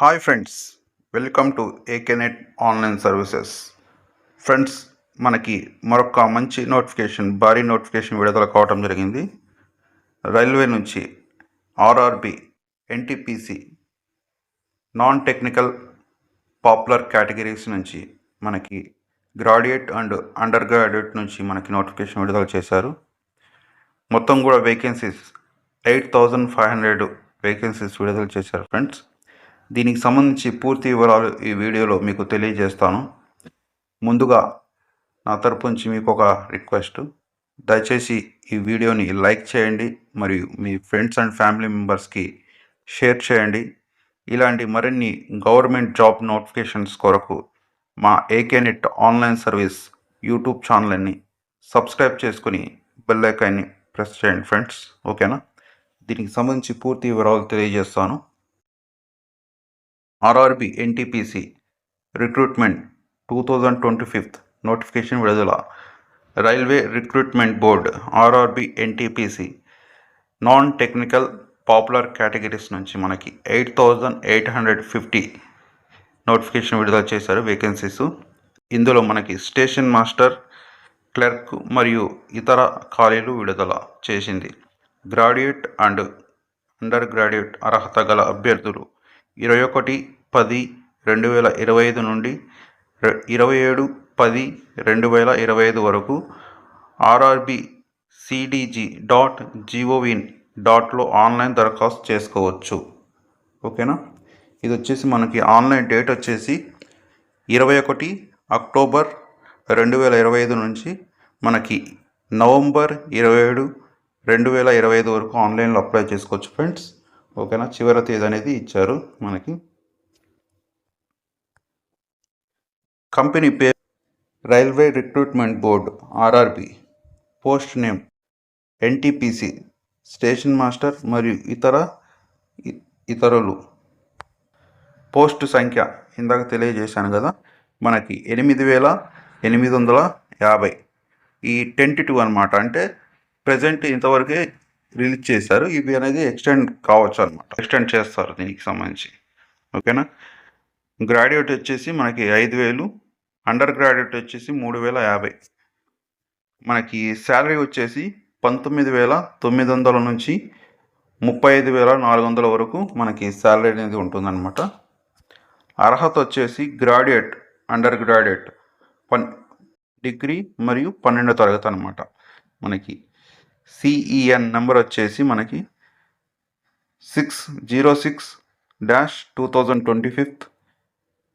Hi friends welcome to AK Net online services friends మనకి మరొక మంచి నోటిఫికేషన్ భారీ నోటిఫికేషన్ విడుదల కావడం జరిగింది. రైల్వే నుంచి RRB NTPC non technical popular categories నుంచి మనకి గ్రాడ్యుయేట్ అండ్ అండర్ గ్రాడ్యుయేట్ నుంచి మనకి నోటిఫికేషన్ విడుదల చేశారు. మొత్తం కూడా vacancies eight thousand five hundred vacancies విడుదల చేశారు ఫ్రెండ్స్ దీనికి సంబంధించి పూర్తి వివరాలు ఈ వీడియోలో మీకు తెలియజేస్తాను. ముందుగా నా తరపు నుంచి మీకు ఒక రిక్వెస్ట్. దయచేసి ఈ వీడియోని లైక్ చేయండి మరియు మీ ఫ్రెండ్స్ అండ్ ఫ్యామిలీ మెంబర్స్కి షేర్ చేయండి. ఇలాంటి మరిన్ని గవర్నమెంట్ జాబ్ నోటిఫికేషన్స్ కొరకు మా AK net online service YouTube ఛానల్ని సబ్స్క్రైబ్ చేసుకుని బెల్ ఐకాన్ని ప్రెస్ చేయండి ఫ్రెండ్స్. ఓకేనా? దీనికి సంబంధించి పూర్తి వివరాలు తెలియజేస్తాను. RRB NTPC recruitment two thousand twenty fifth notification విడుదల. Railway recruitment board RRB NTPC non technical popular categories నుంచి మనకి eight thousand eight hundred fifty notification విడుదల చేశారు వేకెన్సీస్. ఇందులో మనకి స్టేషన్ మాస్టర్ క్లర్క్ మరియు ఇతర ఖాళీలు విడుదల చేసింది. గ్రాడ్యుయేట్ అండ్ అండర్ గ్రాడ్యుయేట్ అర్హత గల అభ్యర్థులు ఇరవై ఒకటి పది రెండు వేల ఇరవై ఐదు నుండి ఇరవై ఏడు పది రెండు వేల ఇరవై ఐదు వరకు RRB CDG dot GOV in డాట్లో online దరఖాస్తు చేసుకోవచ్చు. ఓకేనా? ఇది వచ్చేసి మనకి ఆన్లైన్ డేట్ వచ్చేసి ఇరవై ఒకటి అక్టోబర్ రెండు వేల ఇరవై ఐదు నుంచి మనకి నవంబర్ ఇరవై ఏడు రెండు వేల ఇరవై ఐదు వరకు ఆన్లైన్లో అప్లై చేసుకోవచ్చు ఫ్రెండ్స్. ఓకేనా? చివరి తేదీ అనేది ఇచ్చారు మనకి. కంపెనీ పేరు railway recruitment board RRB. Post name NTPC station master మరియు ఇతర ఇతరులు. పోస్ట్ సంఖ్య ఇందాక తెలియజేశాను కదా మనకి ఎనిమిది వేల ఎనిమిది వందల యాభై. ఈ టెంట్ టూ అనమాట అంటే ప్రజెంట్ ఇంతవరకే రిలీజ్ చేశారు. ఇవి అనేది ఎక్స్టెండ్ కావచ్చు అనమాట ఎక్స్టెండ్ చేస్తారు దీనికి సంబంధించి. ఓకేనా గ్రాడ్యుయేట్ వచ్చేసి మనకి ఐదు వేలు. అండర్ గ్రాడ్యుయేట్ వచ్చేసి మూడు వేల యాభై. మనకి శాలరీ వచ్చేసి పంతొమ్మిది వేల తొమ్మిది వందల నుంచి ముప్పై ఐదు వేల నాలుగు వందల వరకు మనకి శాలరీ అనేది ఉంటుందన్నమాట. అర్హత వచ్చేసి గ్రాడ్యుయేట్ అండర్ గ్రాడ్యుయేట్ పన్ డిగ్రీ మరియు పన్నెండో తరగతి అనమాట మనకి. సిఈఎన్ నెంబర్ వచ్చేసి మనకి six zero six dash two thousand twenty fifth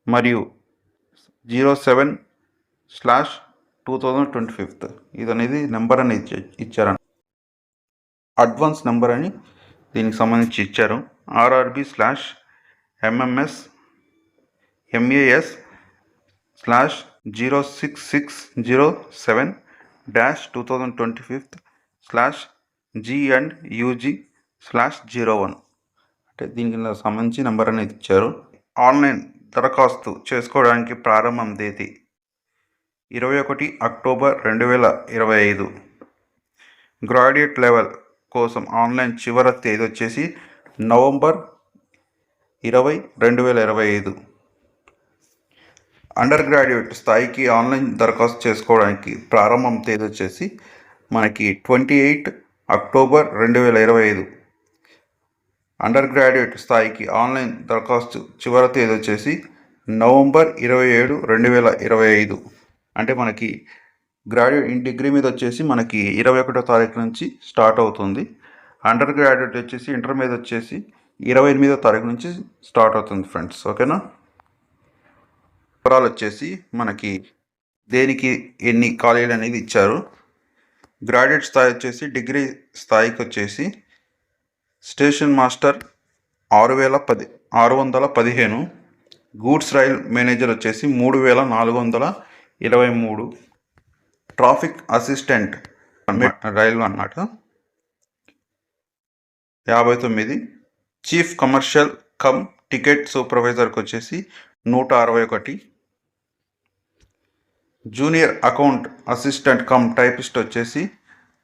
మరియు zero seven slash two thousand twenty fifth ఇది అనేది నెంబర్ అని ఇచ్చే ఇచ్చారు అడ్వాన్స్ నెంబర్ అని దీనికి సంబంధించి ఇచ్చారు. RRB slash MMS MAS slash zero six six zero seven dash two thousand twenty fifth slash G and UG slash zero one అంటే దీనికి సంబంధించి నెంబర్ అనేది ఇచ్చారు. ఆన్లైన్ దరఖాస్తు చేసుకోవడానికి ప్రారంభం తేదీ ఇరవై ఒకటి అక్టోబర్ రెండు వేల ఇరవై ఐదు. గ్రాడ్యుయేట్ లెవెల్ కోసం ఆన్లైన్ చివరి తేదీ వచ్చేసి నవంబర్ ఇరవై రెండు వేల ఇరవై ఐదు. అండర్ గ్రాడ్యుయేట్ స్థాయికి ఆన్లైన్ దరఖాస్తు చేసుకోవడానికి ప్రారంభం తేదీ వచ్చేసి మనకి ట్వంటీ ఎయిట్ అక్టోబర్ రెండు వేల ఇరవై ఐదు. అండర్ గ్రాడ్యుయేట్ స్థాయికి ఆన్లైన్ దరఖాస్తు చివరి తేదీ వచ్చేసి నవంబర్ ఇరవై ఏడు రెండు వేల ఇరవై ఐదు. అంటే మనకి గ్రాడ్యుయేట్ ఇన్ డిగ్రీ మీద వచ్చేసి మనకి ఇరవై ఒకటో తారీఖు నుంచి స్టార్ట్ అవుతుంది. అండర్ గ్రాడ్యుయేట్ వచ్చేసి ఇంటర్ మీద వచ్చేసి ఇరవై ఎనిమిదో తారీఖు నుంచి స్టార్ట్ అవుతుంది ఫ్రెండ్స్. ఓకేనా? వివరాలు వచ్చేసి మనకి దేనికి ఎన్ని ఖాళీలు అనేది ఇచ్చారు. గ్రాడ్యుయేట్ స్థాయి వచ్చేసి డిగ్రీ స్థాయికి వచ్చేసి స్టేషన్ మాస్టర్ ఆరు వేల పది ఆరు వందల పదిహేను గూడ్స్ రైల్ మేనేజర్ వచ్చేసి మూడు వేల నాలుగు వందల ఇరవై మూడు ట్రాఫిక్ అసిస్టెంట్ రైలు అన్నమాట. యాభై తొమ్మిది చీఫ్ కమర్షియల్ కమ్ టికెట్ సూపర్వైజర్కి వచ్చేసి నూట అరవై ఒకటి junior account assistant cum typist వచ్చేసి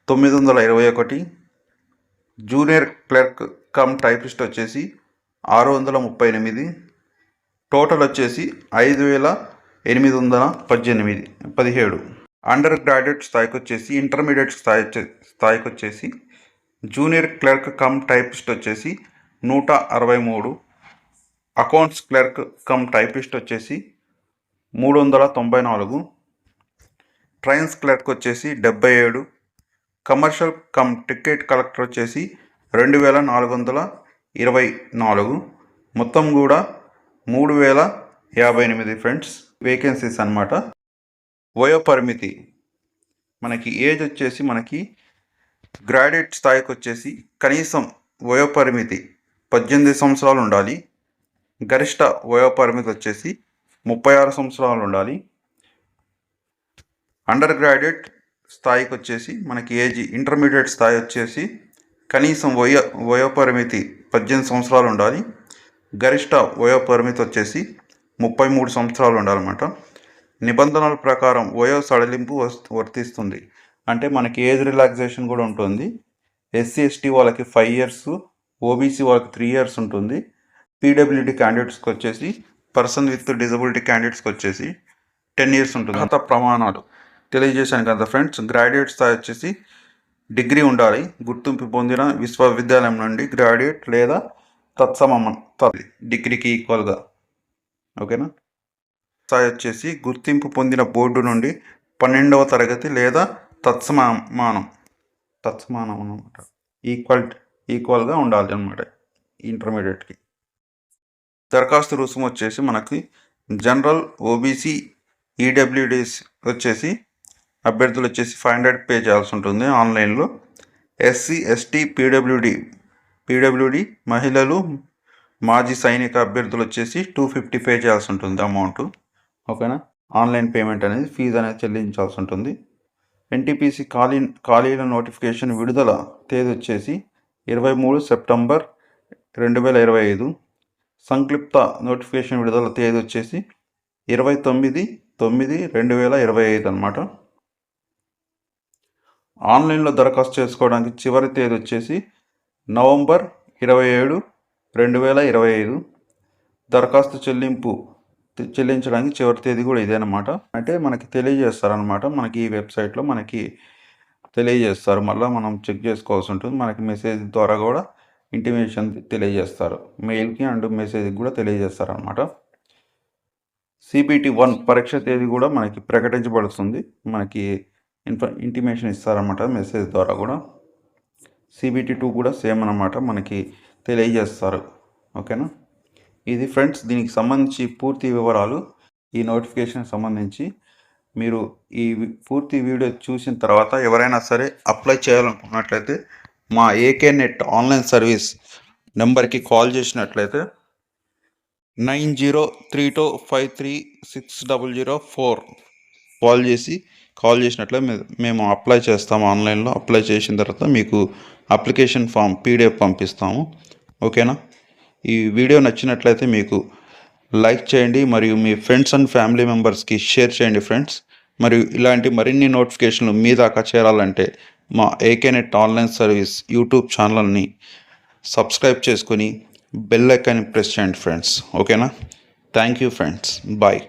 తొమ్మిది వందల ఇరవై ఒకటి. జూనియర్ క్లర్క్ కమ్ టైపిస్ట్ వచ్చేసి ఆరు వందల ముప్పై ఎనిమిది. టోటల్ వచ్చేసి ఐదు వేల ఎనిమిది వందల పద్దెనిమిది పదిహేడు. అండర్ గ్రాడ్యుయేట్ స్థాయికి వచ్చేసి ఇంటర్మీడియట్ స్థాయి స్థాయికి వచ్చేసి జూనియర్ క్లర్క్ కమ్ టైపిస్ట్ వచ్చేసి నూట అరవై మూడు. అకౌంట్స్ క్లర్క్ కమ్ టైపిస్ట్ వచ్చేసి మూడు వందల తొంభై నాలుగు. ట్రైన్స్ క్లర్క్ వచ్చేసి డెబ్బై ఏడు కమర్షియల్ కమ్ టికెట్ కలెక్టర్ వచ్చేసి రెండు వేల నాలుగు వందల ఇరవై నాలుగు మొత్తం కూడా మూడు వేల యాభై ఎనిమిది ఫ్రెండ్స్ వేకెన్సీస్ అన్నమాట. వయో పరిమితి. మనకి ఏజ్ వచ్చేసి మనకి గ్రాడ్యుయేట్ స్థాయికి వచ్చేసి కనీసం వయో పరిమితి పద్దెనిమిది సంవత్సరాలు ఉండాలి. గరిష్ట వయో పరిమితి వచ్చేసి ముప్పై ఆరు సంవత్సరాలు ఉండాలి. అండర్ గ్రాడ్యుయేట్ స్థాయికి వచ్చేసి మనకి ఏజ్ ఇంటర్మీడియట్ స్థాయి వచ్చేసి కనీసం వయో వయో పరిమితి పద్దెనిమిది సంవత్సరాలు ఉండాలి గరిష్ట వయో పరిమితి వచ్చేసి ముప్పై మూడు సంవత్సరాలు ఉండాలన్నమాట నిబంధనల ప్రకారం వయో సడలింపు వర్తిస్తుంది. అంటే మనకి ఏజ్ రిలాక్సేషన్ కూడా ఉంటుంది. ఎస్సీ ఎస్టీ వాళ్ళకి ఫైవ్ ఇయర్స్ ఓబీసీ వాళ్ళకి త్రీ ఇయర్స్ ఉంటుంది. పీడబ్ల్యూడి క్యాండిడేట్స్కి వచ్చేసి పర్సన్ విత్ డిజబిలిటీ క్యాండిడేట్స్కి వచ్చేసి టెన్ ఇయర్స్ ఉంటుంది. గత ప్రమాణాలు. తెలియజేశాను కదా ఫ్రెండ్స్. గ్రాడ్యుయేట్ స్థాయి వచ్చేసి డిగ్రీ ఉండాలి. గుర్తింపు పొందిన విశ్వవిద్యాలయం నుండి గ్రాడ్యుయేట్ లేదా తత్సమం డిగ్రీకి ఈక్వల్గా ఓకేనా? స్థాయి వచ్చేసి గుర్తింపు పొందిన బోర్డు నుండి పన్నెండవ తరగతి లేదా తత్సమానం తత్సమానం అనమాట ఈక్వల్ ఈక్వల్గా ఉండాలి అనమాట ఇంటర్మీడియట్కి దరఖాస్తు రుసుము వచ్చేసి మనకి జనరల్ ఓబీసీ ఈడబ్ల్యూడిస్ వచ్చేసి అభ్యర్థులు వచ్చేసి ఫైవ్ హండ్రెడ్ పే చేయాల్సి ఉంటుంది ఆన్లైన్లో. ఎస్సీ ఎస్టీ పీడబ్ల్యూడి పీడబ్ల్యూడి మహిళలు మాజీ సైనిక అభ్యర్థులు వచ్చేసి టూ ఫిఫ్టీ పే చేయాల్సి ఉంటుంది అమౌంట్ ఓకేనా? ఆన్లైన్ పేమెంట్ అనేది ఫీజు అనేది చెల్లించాల్సి ఉంటుంది. ఎన్టీపీసీ ఖాళీ ఖాళీల నోటిఫికేషన్ విడుదల తేదీ వచ్చేసి ఇరవై మూడు సెప్టెంబర్ రెండు వేల ఇరవై ఐదు. సంక్లిప్త నోటిఫికేషన్ విడుదల తేదీ వచ్చేసి ఇరవై తొమ్మిది తొమ్మిది రెండు వేల ఇరవై ఐదు అనమాట ఆన్లైన్లో దరఖాస్తు చేసుకోవడానికి చివరి తేదీ వచ్చేసి నవంబర్ ఇరవై ఏడు రెండు వేల ఇరవై ఐదు. దరఖాస్తు చెల్లింపు చెల్లించడానికి చివరి తేదీ కూడా ఇదేనమాట అంటే మనకి తెలియజేస్తారనమాట మనకి ఈ వెబ్సైట్లో మనకి తెలియజేస్తారు. మళ్ళీ మనం చెక్ చేసుకోవాల్సి ఉంటుంది. మనకి మెసేజ్ ద్వారా కూడా ఇంటిమేషన్ తెలియజేస్తారు. మెయిల్కి అండ్ మెసేజ్కి కూడా తెలియజేస్తారు అనమాట సిబిటి వన్ పరీక్ష తేదీ కూడా మనకి ప్రకటించబడుతుంది. మనకి ఇన్ఫ ఇంటిమేషన్ ఇస్తారన్నమాట మెసేజ్ ద్వారా కూడా. సిబిటి టూ కూడా సేమ్ అన్నమాట మనకి తెలియజేస్తారు. ఓకేనా ఇది ఫ్రెండ్స్ దీనికి సంబంధించి పూర్తి వివరాలు ఈ నోటిఫికేషన్ సంబంధించి మీరు ఈ పూర్తి వీడియో చూసిన తర్వాత ఎవరైనా సరే అప్లై చేయాలనుకున్నట్లయితే మా ఏకే నెట్ ఆన్లైన్ సర్వీస్ నెంబర్కి కాల్ చేసినట్లయితే nine zero three two five three six double zero four call చేసి కాల్ చేసినట్లే మేము అప్లై చేస్తాము ఆన్లైన్లో. అప్లై చేసిన తర్వాత మీకు అప్లికేషన్ ఫామ్ పీడిఎఫ్ పంపిస్తాము. ఓకేనా? ఈ వీడియో నచ్చినట్లయితే మీకు లైక్ చేయండి మరియు మీ ఫ్రెండ్స్ అండ్ ఫ్యామిలీ మెంబర్స్కి షేర్ చేయండి ఫ్రెండ్స్. మరియు ఇలాంటి మరిన్ని నోటిఫికేషన్లు మీ దాకా చేరాలంటే మా AK Net online service YouTube ఛానల్ని సబ్స్క్రైబ్ చేసుకొని బెల్ ఐకాన్ని ప్రెస్ చేయండి ఫ్రెండ్స్. ఓకేనా? Thank you friends. బాయ్.